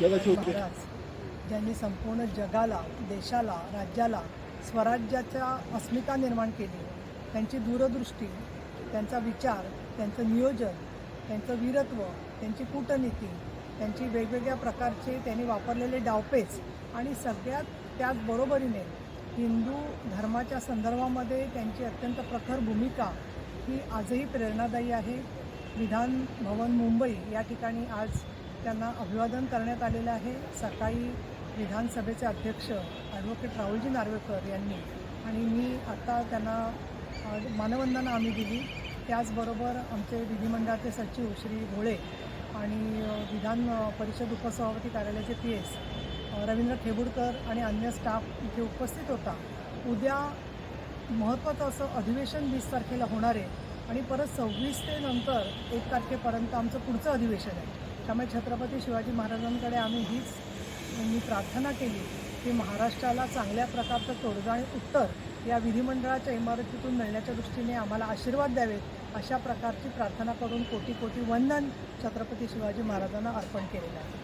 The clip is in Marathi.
महाराज ज्यांनी संपूर्ण जगाला देशाला राज्याला स्वराज्याच्या अस्मिता निर्माण केली त्यांची दूरदृष्टी त्यांचा विचार त्यांचं नियोजन त्यांचं वीरत्व त्यांची कूटनीती त्यांची वेगवेगळ्या प्रकारचे त्यांनी वापरलेले डावपेच आणि सगळ्यात त्याचबरोबरीने हिंदू धर्माच्या संदर्भामध्ये त्यांची अत्यंत प्रखर भूमिका ही आजही प्रेरणादायी आहे. विधान भवन मुंबई या ठिकाणी आज त्यांना अभिवादन करण्यात आलेलं आहे. सकाळी विधानसभेचे अध्यक्ष ॲडव्होकेट राहुलजी नार्वेकर यांनी आणि मी आत्ता त्यांना मानवंदना आम्ही दिली. त्याचबरोबर आमचे विधिमंडळाचे सचिव श्री भोळे आणि विधान परिषद उपसभापती कार्यालयाचे पी एस रवींद्र खेबुडकर आणि अन्य स्टाफ इथे उपस्थित होता. उद्या महत्त्वाचं असं अधिवेशन वीस तारखेला होणार आहे. आणि परत सव्वीस ते नंतर एक तारखेपर्यंत आमचं पुढचं अधिवेशन आहे. त्यामुळे छत्रपती शिवाजी महाराजांकडे आम्ही हीच मी प्रार्थना केली की महाराष्ट्राला चांगल्या प्रकारचं तोडगा आणि उत्तर या विधिमंडळाच्या इमारतीतून मिळण्याच्या दृष्टीने आम्हाला आशीर्वाद द्यावेत अशा प्रकारची प्रार्थना करून कोटी कोटी वंदन छत्रपती शिवाजी महाराजांना अर्पण केलेलं आहे.